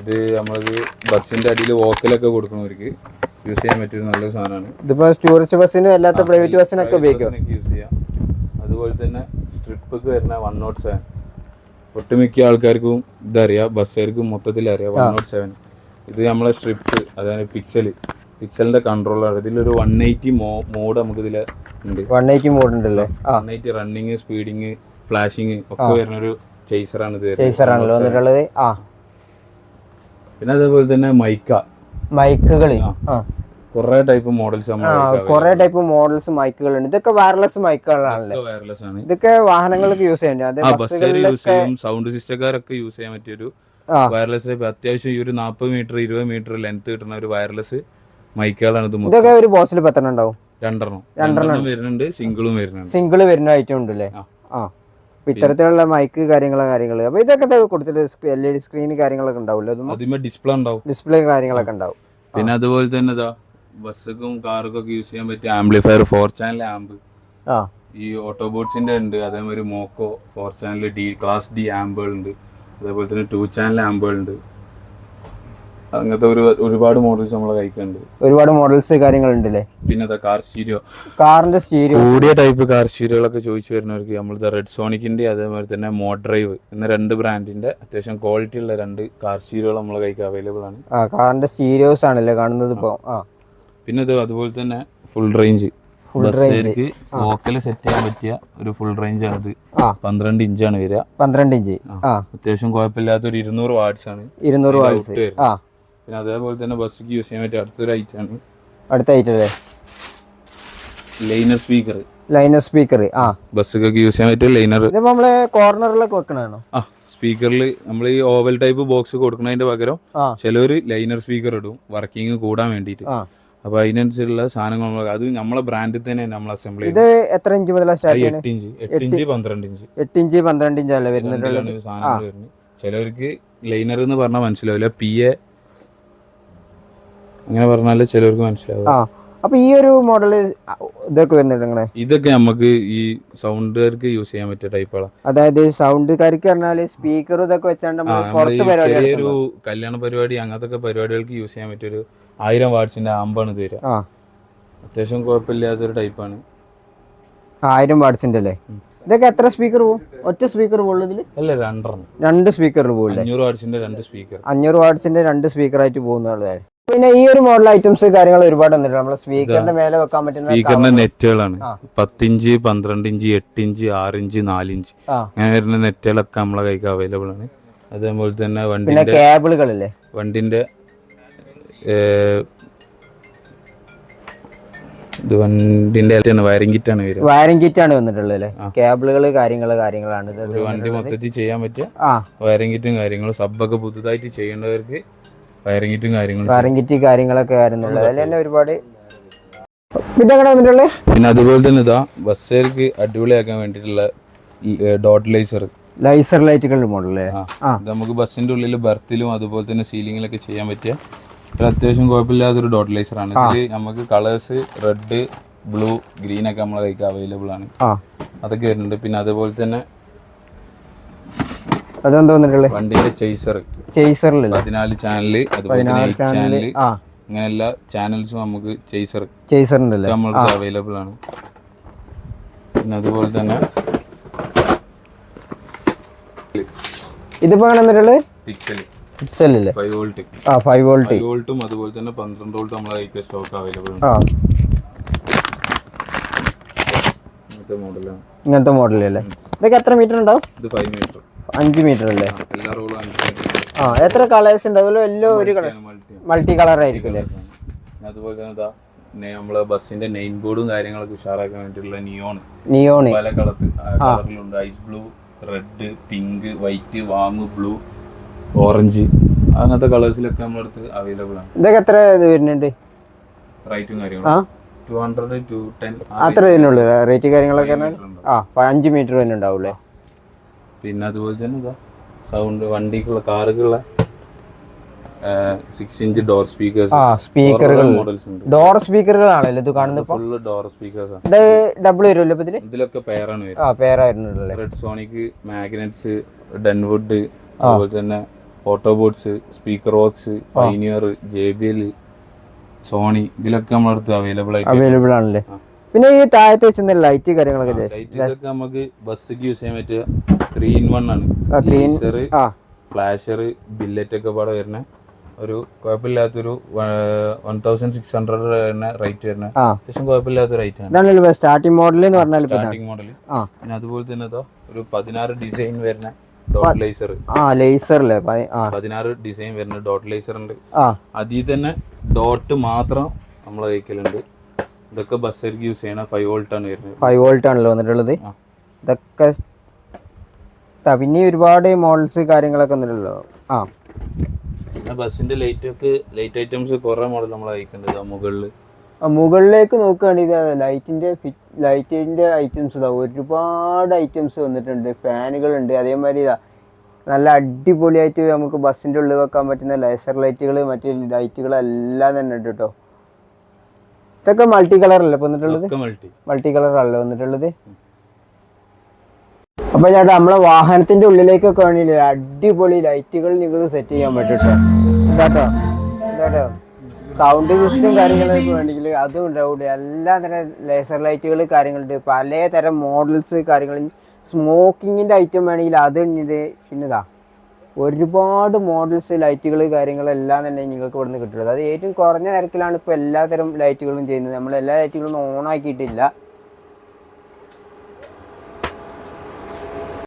ഇത് നമ്മളത് ബസ്സിന്റെ അടിയിൽ വോക്കലൊക്കെ കൊടുക്കുന്നവർക്ക് യൂസ് ചെയ്യാൻ പറ്റിയ നല്ല സാധനമാണ്. ഇതിപ്പോ ടൂറിസ്റ്റ് ബസ്സിനും അല്ലാത്ത പ്രൈവറ്റ് ബസ്സിനൊക്കെ ഉപയോഗിക്കാം യൂസ് ചെയ്യാം. അതുപോലെ തന്നെ സ്ട്രിപ്പൊക്കെ വരുന്ന വൺ നോട്ട് സെവൻ ഒട്ടുമിക്ക ആൾക്കാർക്കും ഇതറിയാം. ബസ്സുകാർക്കും മൊത്തത്തിൽ അറിയാം വൺ നോട്ട് സെവൻ ഇത് നമ്മളെ സ്ട്രിപ്പ് അതായത് പിക്സൽ പിക്സലിന്റെ കൺട്രോളർ ഇതിലൊരു വൺ എയ്റ്റി മോഡ് നമുക്ക് ഇതിൽ ഉണ്ട്. വൺ എയ്റ്റി മോഡ് ഉണ്ടല്ലേ? One eighty running speeding flashing ഒക്കെ വരുന്ന ഒരു ചേസറാണ് ഇത് ചേസറാണല്ലോ വന്നിട്ടുള്ളത്. ആ. പിന്നെ അതേപോലെ തന്നെ മൈക്ക മൈക്കുകൾ ആ. കുറെ ടൈപ്പ് മോഡൽസ് കുറെ ടൈപ്പ് മോഡൽസ് മൈക്കുകളുണ്ട് ഇതൊക്കെ വയർലെസ് മൈക്കുകളാണല്ലേ വയർലെസ് ആണ്. ഇതൊക്കെ വാഹനങ്ങൾക്ക് യൂസ് ചെയ്യാൻ അതെ ആ യൂസ് ബസ്സുകളിലൊക്കെ ചെയ്യും. സൗണ്ട് സിസ്റ്റക്കാരൊക്കെ യൂസ് ചെയ്യാൻ പറ്റിയ ഒരു വയർലെസ് അത്യാവശ്യം ഈ ഒരു നാൽപ്പത് മീറ്റർ ഇരുപത് മീറ്റർ ലെങ്ത് കിട്ടുന്ന ഒരു വയർലെസ് മൈക്കുകളാണ് ഇത് ഇതൊക്കെ ഒരു ബോക്സിൽ പത്തെണ്ണം ഉണ്ടാവും രണ്ടെണ്ണം. രണ്ടെണ്ണം. വരുന്നുണ്ട് സിംഗിളും വരുന്നുണ്ട്. സിംഗിൾ വരുന്ന ഐറ്റം ഉണ്ടല്ലേ? ആ. ആ. ഇത്തരത്തിലുള്ള മൈക്ക് കാര്യങ്ങൾ കാര്യങ്ങൾ അപ്പൊ ഇതൊക്കെ കൊടുത്തിട്ട് എൽ ഇ ഡി സ്ക്രീൻ കാര്യങ്ങളൊക്കെ ഉണ്ടാവില്ല ഡിസ്പ്ലേ ഉണ്ടാവും. ഡിസ്പ്ലേ കാര്യങ്ങളൊക്കെ ഉണ്ടാവും. പിന്നെ അതുപോലെ തന്നെ ഇതാ ബസ്സുക്കും കാർക്കും ഒക്കെ യൂസ് ചെയ്യാൻ പറ്റിയ ആംപ്ലിഫയർ ഫോർ ചാനൽ ആംബ് ആ. ഈ ഓട്ടോബോട്ട്സിന്റെ ഉണ്ട്. അതേമാതിരി മോക്കോ four channel D class D ആംബുകൾ ഉണ്ട് അതേപോലെ തന്നെ ടു ചാനൽ ആംബുകൾ ഉണ്ട് അങ്ങനത്തെ ഒരു ഒരുപാട് മോഡൽസ് നമ്മളെ കൈക്കുണ്ട് ഒരുപാട് മോഡൽസ് കാര്യങ്ങളുണ്ടല്ലേ? പിന്നെ അതാ കാർ സ്റ്റീരിയോ കാറിന്റെ സ്റ്റീരിയോ കൂടിയ ടൈപ്പ് കാർ സ്റ്റീരിയോകളൊക്കെ ചോദിച്ചു വരുന്നവർക്ക് നമ്മളിത് റെഡ് സോണിക്കിന്റെ അതേമാതിരി തന്നെ മോഡ്രൈവ് എന്ന രണ്ട് ബ്രാൻഡിന്റെ അത്യാവശ്യം ക്വാളിറ്റി ഉള്ള രണ്ട് കാർ സ്റ്റീരിയോകൾ നമ്മളെ കൈക്ക് അവൈലബിൾ ആണ്. ആ കാറിന്റെ സ്റ്റീരിയോസ് ആണല്ലേ കാണുന്നത് ഇപ്പോ? ആ. പിന്നെ ഇത് അതുപോലെ തന്നെ ഫുൾ റേഞ്ച്. വോക്കൽ സെറ്റ് ചെയ്യാൻ പറ്റിയ ഒരു ഫുൾ റേഞ്ച് ആണ് ഇത്. ആ. പന്ത്രണ്ട് ഇഞ്ചാണ് വരിക. പന്ത്രണ്ട് ഇഞ്ച് ആ. അത്യാവശ്യം കുഴപ്പമില്ലാത്ത ഒരു ഇരുന്നൂറ് വാട്സ് ആണ്. ഇരുന്നൂറ് ഇതിന്റെ പിന്നെ അതേപോലെ തന്നെ ബസ്സിക്ക് യൂസ് ചെയ്യാൻ പറ്റിയ അടുത്തൊരു ഐറ്റം ആണ് അടുത്ത ഐറ്റം അല്ലേ? ലൈനർ സ്പീക്കർ ലൈനർ സ്പീക്കർ ആ. ബസ്സൊക്കെ യൂസ് ചെയ്യാൻ പറ്റിയ ലൈനർ ഇതിപ്പോ നമ്മളെ കോർണറിലൊക്കെ വെക്കണതാണോ? ആ സ്പീക്കറിൽ നമ്മൾ ഈ ഓവൽ ടൈപ്പ് ബോക്സ് കൊടുക്കുന്നതിന്റെ പകരം ചിലവര് ലൈനർ സ്പീക്കർ ഇടും വർക്കിംഗ് കൂടാൻ വേണ്ടിയിട്ട് അപ്പൊ അതിനനുസരിച്ചുള്ള സാധനങ്ങൾ നമ്മൾ അത് നമ്മളെ ബ്രാൻഡിൽ തന്നെ നമ്മൾ അസംബിൾ ഇത് എത്ര ഇഞ്ച് മുതൽ സ്റ്റാർട്ട് ചെയ്യണം? എട്ട് ഇഞ്ച് എട്ട് ഇഞ്ച് പന്ത്രണ്ട് ഇഞ്ച് എട്ട് ഇഞ്ച് പന്ത്രണ്ട് ഇഞ്ച് അല്ലേ വരുന്നുള്ളത് സാധനങ്ങൾ വരുന്നത്. ചിലവർക്ക് ലൈനർ എന്ന് പറഞ്ഞാൽ മനസ്സിലാവില്ല. പി എ അങ്ങനെ പറഞ്ഞാലേ ചിലവർക്ക് മനസ്സിലാവും ആ അപ്പൊ ഈ ഒരു മോഡൽ ഇതൊക്കെ വരുന്നുണ്ട് നിങ്ങളെ ഇതൊക്കെ നമുക്ക് ഈ സൗണ്ടുകാർക്ക് യൂസ് ചെയ്യാൻ പറ്റിയ ടൈപ്പുകളാണ് അതായത് സൗണ്ടുകാർക്ക് പറഞ്ഞാൽ സ്പീക്കർ ഇതൊക്കെ വെച്ചാണ്ട് പുറത്ത് പരിപാടി നടത്തുന്നത്. കല്യാണ പരിപാടി അങ്ങനത്തെ പരിപാടികൾക്ക് യൂസ് ചെയ്യാൻ പറ്റിയൊരു ആയിരം വാട്സിന്റെ ആമ്പാണ് ഇത് വരിക. അത്യാവശ്യം കുഴപ്പമില്ലാത്തൊരു ടൈപ്പാണ് ആയിരം വാട്സിന്റെ അല്ലേ? ഇതൊക്കെ എത്ര സ്പീക്കർ പോകും ഒറ്റ സ്പീക്കർ പോകുള്ളൂ ഇതിൽ? അല്ല രണ്ടെണ്ണം. രണ്ട് സ്പീക്കർ പോകും അഞ്ഞൂറ് വാട്സിന്റെ രണ്ട് സ്പീക്കർ അഞ്ഞൂറ് വാട്സിന്റെ രണ്ട് സ്പീക്കർ ആയിട്ട് പോകുന്നതാണ്. പിന്നെ ഈ ഒരു മോഡൽ ഐറ്റംസ് കാര്യങ്ങൾ ഒരുപാട് വന്നിട്ടുണ്ട്. നമ്മൾ സ്പീക്കറിന്റെ മേലെ വെക്കാൻ പറ്റുന്ന സ്പീക്കറിന്റെ നെറ്റുകളാണ്. പത്തിഞ്ച് പന്ത്രണ്ട് ഇഞ്ച് എട്ട് ഇഞ്ച് ആറ് ഇഞ്ച് നാലിഞ്ച്. അങ്ങനെ വരുന്ന നെറ്റുകളൊക്കെ നമ്മളെ കൈക്ക് അവൈലബിൾ ആണ്. അതേപോലെ തന്നെ വണ്ടി വണ്ടിന്റെ കേബിളുകളില്ലേ? വണ്ടിന്റെ ഇത് വണ്ടിന്റെ വയറിംഗ് കിറ്റ് ആണ് വയറിംഗ് കിറ്റ് ആണ് വന്നിട്ടുള്ളത് അല്ലേ. കേബിളുകൾ കാര്യങ്ങൾ കാര്യങ്ങളാണ് വണ്ടി മൊത്തത്തിൽ ചെയ്യാൻ പറ്റിയ വയറിംഗിറ്റും വയറിംഗ് കിറ്റും കാര്യങ്ങളും സബ്ബൊക്കെ പുതുതായിട്ട് ചെയ്യേണ്ടവർക്ക് വയറിംഗ് കിറ്റും കാര്യങ്ങളും വയറിംഗ് കിറ്റ് കാര്യങ്ങളൊക്കെ ആയിരുന്നു അതിൽ തന്നെ ഒരുപാട് പിന്നെ അതുപോലെ തന്നെ ഇതാ ബസ്സുകാർക്ക് അടിപൊളിയാക്കാൻ വേണ്ടിയിട്ടുള്ള ഡോട്ട് ലൈസർ ലൈസർ ലൈറ്റുകളുടെ മോഡൽ നമുക്ക് ബസ്സിന്റെ ഉള്ളിൽ ബർത്തിലും അതുപോലെ തന്നെ സീലിംഗിലൊക്കെ ചെയ്യാൻ പറ്റിയ ഒരു അത്യാവശ്യം കുഴപ്പമില്ലാത്തൊരു ഡോട്ട് ലൈസർ ആണ്. ഇതിൽ നമുക്ക് കളേഴ്സ് റെഡ് ബ്ലൂ ഗ്രീൻ ഒക്കെ നമ്മളെ കൈക്ക് അവൈലബിൾ ആണ്. അതൊക്കെ വരുന്നുണ്ട്. പിന്നെ അതുപോലെ തന്നെ അതെന്താ വന്നിട്ടുള്ളത് വണ്ടിന്റെ ചേസർ ചേസറിലല്ലേ പതിനാല് ചാനൽ ചാനൽ ആ. അങ്ങനെ എല്ലാ ചാനൽസും നമുക്ക് ചേസർ ചേസർ നമ്മൾക്ക് അവൈലബിൾ ആണ്. പിന്നെ അതുപോലെ തന്നെ ഇതിപ്പോ വന്നിട്ടുള്ളത് പിക്സൽ ഫൈവ് വോൾട്ട് ആ ഫൈവ് വോൾട്ട് ഫൈവ് വോൾട്ടും അതുപോലെ തന്നെ പന്ത്രണ്ട് വോൾട്ടും നമ്മളെ കൈക്ക് സ്റ്റോക്ക് അവൈലബിൾ ഉണ്ട്. ആ. ഇങ്ങനത്തെ മോഡലാണ് ഇങ്ങനത്തെ മോഡലല്ലേ ഇതൊക്കെ എത്ര മീറ്റർ ഉണ്ടാവും? ഇത് ഫൈവ് മീറ്റർ അഞ്ച് മീറ്റർ അല്ലേ? എല്ലാ റോളും അഞ്ച് മീറ്റർ ആ എത്ര കളേഴ്സ് ഉണ്ട്? അതുപോലെ എല്ലാം ഒരു കളർ മൾട്ടി കളർ ആയിരിക്കും അല്ലേ? അതുപോലെ തന്നെ ഇതാ നമ്മളെ ബസ്സിന്റെ നെയിൻ ബോർഡും കാര്യങ്ങളൊക്കെ ഉഷാറാക്കാൻ വേണ്ടിയിട്ടുള്ള നിയോൺ നിയോൺ പല കളത്ത് കളറിലുണ്ട് ice blue red pink white warm blue orange അങ്ങനത്തെ കളേഴ്സിലൊക്കെ നമ്മുടെ അടുത്ത് അവൈലബിൾ ആണ്. ഇതൊക്കെ എത്ര വരുന്നുണ്ട്? റേറ്റും കാര്യങ്ങളും. ടു ഹൺഡ്രഡ് ടു ടെൻ അത്ര ഇതിനുള്ളൂ റേറ്റ് കാര്യങ്ങളൊക്കെ ആ അഞ്ച് മീറ്റർ തന്നെ ഉണ്ടാവൂലേ പിന്നെ അതുപോലെ തന്നെ ഇതാ സൗണ്ട് വണ്ടിക്കുള്ള കാറുകളുള്ള സിക്സ് ഇഞ്ച് ഡോർ സ്പീക്കേഴ്സ് ആ സ്പീക്കറുകൾ മോഡൽസ് ഉണ്ട്. ഡോർ സ്പീക്കറുകളാണല്ലോ ഇത് കാണുന്നത് ഫുൾ ഫുള്ള് ഡോർ സ്പീക്കേഴ്സ് ആണ് ഇത് ഡബിൾ വരുമല്ലോ ഇതിൽ? ഇതിലൊക്കെ പേരാണ് വരുന്നത്. ആ പേരായിരുന്നുള്ളല്ലേ റെഡ് സോണിക് മാഗ്നറ്റ്സ് ഡെൻവുഡ് അതുപോലെ തന്നെ Autobots speaker box Pioneer J B L Sony ഇതിലൊക്കെ നമ്മളടുത്ത് അവൈലബിൾ ആയിട്ട് അവൈലബിൾ ആണല്ലേ. പിന്നെ ഈ താഴത്തെ വെച്ചിരുന്ന ലൈറ്റ് കാര്യങ്ങളൊക്കെ നമുക്ക് ബസ് യൂസ് ചെയ്യാൻ പറ്റിയ ത്രീ ഇൻ വൺ ആണ്. ഫ്ലാഷർ ബില്ലറ്റ് ഒക്കെ പാടെ വരുന്ന. ഒരു കുഴപ്പമില്ലാത്തൊരു വൺ തൗസൻഡ് സിക്സ് ഹൺഡ്രഡ് വരുന്ന റേറ്റ് വരുന്ന. അത്യാവശ്യം കുഴപ്പമില്ലാത്ത റേറ്റ് ആണ്. സ്റ്റാർട്ടിംഗ് മോഡൽ എന്ന് പറഞ്ഞാൽ സ്റ്റാർട്ടിംഗ് മോഡൽ പിന്നെ അതുപോലെ തന്നെ ഒരു പതിനാറ് ഡിസൈൻ വരുന്ന ഡോട്ട് ലേസർ ആ ലേസറില്ലേ ആ. പതിനാറ് ഡിസൈൻ വരുന്ന ഡോട്ട് ലേസർ ഉണ്ട്. അതിൽ തന്നെ ഡോട്ട് മാത്രം നമ്മളെ കൈക്കലുണ്ട് ഇതൊക്കെ ബസ്സിലേക്ക് യൂസ് ചെയ്യണ ഫൈവ് വോൾട്ട് ആണ് വരുന്നത്. ഫൈവ് വോൾട്ട് ആണല്ലോ വന്നിട്ടുള്ളത്. ഇതൊക്കെ പിന്നെ ഒരുപാട് മോഡൽസ് കാര്യങ്ങളൊക്കെ വന്നിട്ടുള്ളൂ ആ. പിന്നെ ബസ്സിന്റെ ലൈറ്റ് ഒക്കെ ലൈറ്റ് ഐറ്റംസ് കുറേ മോഡൽ നമ്മൾ അയക്കേണ്ടത് മുകളിൽ മുകളിലേക്ക് നോക്കുകയാണെങ്കിൽ ലൈറ്റിന്റെ ലൈറ്റിന്റെ ഐറ്റംസ് ഇതാ ഒരുപാട് ഐറ്റംസ് വന്നിട്ടുണ്ട്. ഫാനുകൾ ഉണ്ട് അതേമാതിരി ഇതാ നല്ല അടിപൊളിയായിട്ട് നമുക്ക് ബസ്സിന്റെ ഉള്ളിൽ വെക്കാൻ പറ്റുന്ന ലേസർ ലൈറ്റുകൾ മറ്റു ലൈറ്റുകൾ എല്ലാം തന്നെ ഉണ്ട് കേട്ടോ ഇതൊക്കെ മൾട്ടി കളർ അല്ലേ വന്നിട്ടുള്ളത്? മൾട്ടി കളർ അല്ലേ വന്നിട്ടുള്ളത്? അപ്പൊ ചേട്ടാ നമ്മളെ വാഹനത്തിന്റെ ഉള്ളിലേക്കൊക്കെ വേണ്ടിയില്ല അടിപൊളി ലൈറ്റുകൾ നിങ്ങൾക്ക് സെറ്റ് ചെയ്യാൻ പറ്റും കേട്ടോ എന്താട്ടോ? സൗണ്ട് സിസ്റ്റം കാര്യങ്ങളൊക്കെ വേണമെങ്കിൽ അതും ഉണ്ടാവും എല്ലാ തരം ലേസർ ലൈറ്റുകൾ കാര്യങ്ങളുണ്ട്. പല തരം മോഡൽസ് കാര്യങ്ങൾ സ്മോക്കിങ്ങിന്റെ ഐറ്റം വേണമെങ്കിൽ അത് ഉണ്ട് പിന്നെ ഇതാ ഒരുപാട് മോഡൽസ് ലൈറ്റുകൾ കാര്യങ്ങളെല്ലാം തന്നെ നിങ്ങൾക്ക് ഇവിടുന്ന് കിട്ടുന്നത്. അത് ഏറ്റവും കുറഞ്ഞ നിരക്കിലാണ് ഇപ്പോൾ എല്ലാത്തരം ലൈറ്റുകളും ചെയ്യുന്നത്. നമ്മൾ എല്ലാ ലൈറ്റുകളും ഓൺ ആക്കിയിട്ടില്ല.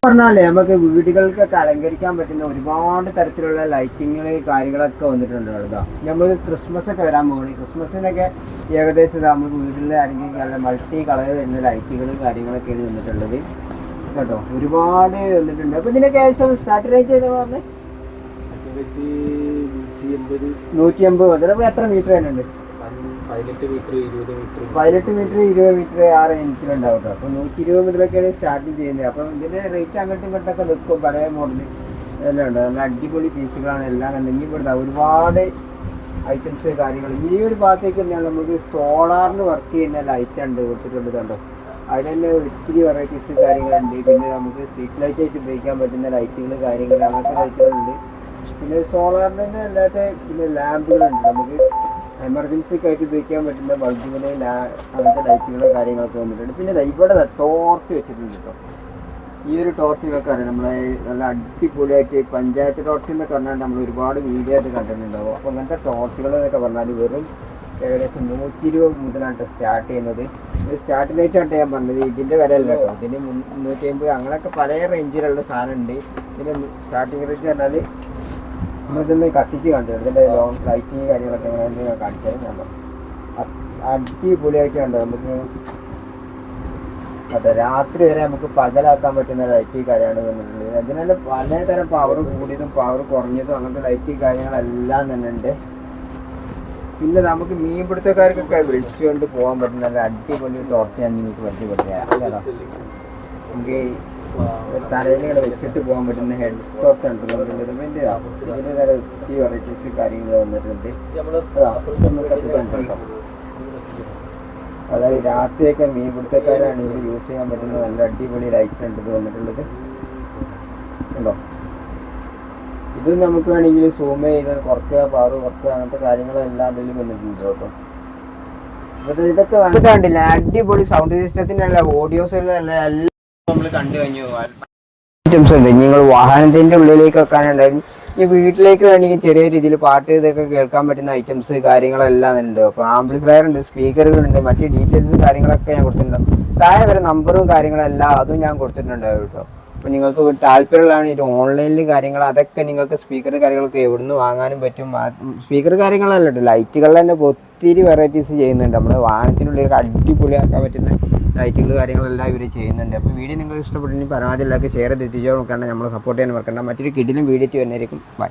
പറഞ്ഞാലേ നമുക്ക് വീടുകൾക്കൊക്കെ അലങ്കരിക്കാൻ പറ്റുന്ന ഒരുപാട് തരത്തിലുള്ള ലൈറ്റിങ്ങുകൾ കാര്യങ്ങളൊക്കെ വന്നിട്ടുണ്ട് കേട്ടോ. നമ്മൾ ക്രിസ്മസ് ഒക്കെ വരാൻ പോകണേ ക്രിസ്മസിനൊക്കെ ഏകദേശം നമ്മൾ വീട്ടിൽ അല്ലെങ്കിൽ മൾട്ടി കളർ വരുന്ന ലൈറ്റുകൾ കാര്യങ്ങളൊക്കെയാണ് വന്നിട്ടുള്ളത്. കേട്ടോ. ഒരുപാട് വന്നിട്ടുണ്ട്. അപ്പൊ ഇതിനൊക്കെ ഏകദേശം സ്റ്റാർട്ട് റേറ്റ് ഏതാ പറഞ്ഞത് നൂറ്റി അമ്പത് അതിലപ്പോ എത്ര മീറ്റർ വരുന്നുണ്ട്? പതിനെട്ട് മീറ്റർ ഇരുപത് മീറ്റർ ആറ് ആ റേഞ്ചിൽ ഉണ്ടാവും കേട്ടോ. അപ്പൊ നൂറ്റി ഇരുപത് മീറ്ററൊക്കെയാണ് സ്റ്റാർട്ട് ചെയ്യുന്നത്. അപ്പൊ ഇതിന്റെ റേറ്റ് അങ്ങോട്ടും ഇങ്ങോട്ടൊക്കെ നിൽക്കും. പല മോഡൽ എല്ലാം ഉണ്ട്. നല്ല അടിപൊളി പീസുകളാണ് എല്ലാം കണ്ടെങ്കിൽ ഇവിടെ ഒരുപാട് ഐറ്റംസ് കാര്യങ്ങൾ. ഈ ഒരു ഭാഗത്തേക്ക് തന്നെയാണ് നമുക്ക് സോളാറിന് വർക്ക് ചെയ്യുന്ന ലൈറ്റ് ഉണ്ട് കൊടുത്തിട്ടുണ്ട് കണ്ടോ? അതിന് തന്നെ ഒത്തിരി വെറൈറ്റീസ് കാര്യങ്ങളുണ്ട്. പിന്നെ നമുക്ക് സ്ട്രീറ്റ് ലൈറ്റ് ആയിട്ട് ഉപയോഗിക്കാൻ പറ്റുന്ന ലൈറ്റുകൾ കാര്യങ്ങൾ അങ്ങനത്തെ ലൈറ്റുകളുണ്ട് പിന്നെ സോളാറിന്റെ തന്നെ അല്ലാത്ത പിന്നെ ലാമ്പുകളുണ്ട് നമുക്ക് എമർജൻസിക്ക് ആയിട്ട് ഉപയോഗിക്കാൻ പറ്റുന്ന ബൾബുകൾ അങ്ങനത്തെ ലൈറ്റുകളും കാര്യങ്ങളൊക്കെ വന്നിട്ടുണ്ട്. പിന്നെ ഇവിടെ ടോർച്ച് വെച്ചിട്ടുണ്ട് കേട്ടോ ഈ ഒരു ടോർച്ച് അറിയാം നമ്മളെ നല്ല അടിപൊളിയായിട്ട് പഞ്ചായത്ത് ടോർച്ച് എന്നൊക്കെ പറഞ്ഞാൽ നമ്മൾ ഒരുപാട് വീഡിയോ ആയിട്ട് കണ്ടിട്ടുണ്ടാവും. അപ്പോൾ അങ്ങനത്തെ ടോർച്ചുകൾ എന്നൊക്കെ പറഞ്ഞാൽ വെറും ഏകദേശം നൂറ്റി ഇരുപത് മുതലാണ് സ്റ്റാർട്ട് ചെയ്യുന്നത്. സ്റ്റാർട്ട് റേറ്റ് ആട്ടെ ഞാൻ പറഞ്ഞത് ഇതിന്റെ വില അല്ല കേട്ടോ. ഇതിന് മുന്നൂറ്റി അമ്പത് അങ്ങനെയൊക്കെ പല റേഞ്ചിലുള്ള സാധനം ഉണ്ട് ഇതിന് സ്റ്റാർട്ടിങ് റേറ്റ് പറഞ്ഞാൽ നമ്മളിതൊന്ന് കത്തിച്ച് കണ്ടു ഇതിന്റെ ലോങ് ലൈറ്റിങ് കാര്യങ്ങളൊക്കെ ഞാൻ കാണിച്ചത് ഞാൻ അടിപൊളിയായിട്ട് കണ്ടോ? നമുക്ക് അതെ രാത്രി വരെ നമുക്ക് പകലാക്കാൻ പറ്റുന്ന ലൈറ്റ് കാര്യമാണ് തന്നിട്ടുള്ളത്. അതിനുള്ള പലതരം പവർ കൂടിയതും പവർ കുറഞ്ഞതും അങ്ങനത്തെ ലൈറ്റ് കാര്യങ്ങളെല്ലാം തന്നെ ഉണ്ട് പിന്നെ നമുക്ക് മീൻപിടുത്തക്കാർക്കൊക്കെ വിളിച്ചുകൊണ്ട് പോകാൻ പറ്റുന്ന നല്ല അടിപൊളി ടോർച്ച് ഞാൻ നിങ്ങൾക്ക് പരിചയപ്പെടുത്തിയാ. നമുക്ക് തലയിൽ വെച്ചിട്ട് പോകാൻ പറ്റുന്ന ഹെഡ് ടോർച്ച് നല്ല ഒത്തിരി വെറൈറ്റീസ് കാര്യങ്ങൾ വന്നിട്ടുണ്ട്. അതായത് രാത്രിയൊക്കെ മീൻപിടുത്തക്കാരാണെങ്കിൽ യൂസ് ചെയ്യാൻ പറ്റുന്ന നല്ല അടിപൊളി ലൈറ്റ് ഉണ്ട് ഇത് വന്നിട്ടുള്ളത്. ഉണ്ടോ ഇത് നമുക്ക് വേണമെങ്കിൽ സൂം ചെയ്ത് കുറക്കുക പവർ കുറക്കുക അങ്ങനത്തെ കാര്യങ്ങളെല്ലാം അതിൽ വന്നിട്ടുണ്ട് കേട്ടോ. ഇതൊക്കെ കണ്ടില്ല? അടിപൊളി സൗണ്ട് സിസ്റ്റത്തിനുള്ള ഓഡിയോസിലുള്ള എല്ലാം നമ്മൾ കണ്ടു കഴിഞ്ഞു. ഐറ്റംസ് ഉണ്ട്. നിങ്ങൾ വാഹനത്തിന്റെ ഉള്ളിലേക്ക് വെക്കാനുണ്ടായിരുന്നു. ഈ വീട്ടിലേക്ക് വേണമെങ്കിൽ ചെറിയ രീതിയിൽ പാട്ട് ഇതൊക്കെ കേൾക്കാൻ പറ്റുന്ന ഐറ്റംസ് കാര്യങ്ങളെല്ലാം ഉണ്ട് അപ്പൊ ആംപ്ലിഫയർ ഉണ്ട് സ്പീക്കറുകൾ ഉണ്ട് മറ്റ് ഡീറ്റെയിൽസ് കാര്യങ്ങളൊക്കെ ഞാൻ കൊടുത്തിട്ടുണ്ട്. താഴെ വരെ നമ്പറും കാര്യങ്ങളെല്ലാം അതും ഞാൻ കൊടുത്തിട്ടുണ്ട് കേട്ടോ. അപ്പോൾ നിങ്ങൾക്ക് താല്പര്യമുള്ളതാണ് ഇത് ഓൺലൈനിൽ കാര്യങ്ങൾ അതൊക്കെ നിങ്ങൾക്ക് സ്പീക്കർ കാര്യങ്ങളൊക്കെ എവിടുന്ന് വാങ്ങാനും പറ്റും. സ്പീക്കർ കാര്യങ്ങളല്ല കേട്ടോ. ലൈറ്റുകളിൽ തന്നെ ഒത്തിരി വെറൈറ്റീസ് ചെയ്യുന്നുണ്ട്. നമ്മൾ വാഹനത്തിനുള്ളിൽ അടിപൊളിയാക്കാൻ പറ്റുന്ന ലൈറ്റുകൾ കാര്യങ്ങളെല്ലാം ഇവർ ചെയ്യുന്നുണ്ട്. അപ്പോൾ വീഡിയോ നിങ്ങൾ ഇഷ്ടപ്പെട്ടെങ്കിൽ പരമാവധി എല്ലാവർക്കും ഷെയർ ചെയ്ത് എത്തിച്ചോ നോക്കണ്ട നമ്മൾ സപ്പോർട്ട് ചെയ്യാൻ മറക്കണ്ട. മറ്റൊരു കിഡിലും വീഡിയോ വരുന്നതായിരിക്കും. ബൈ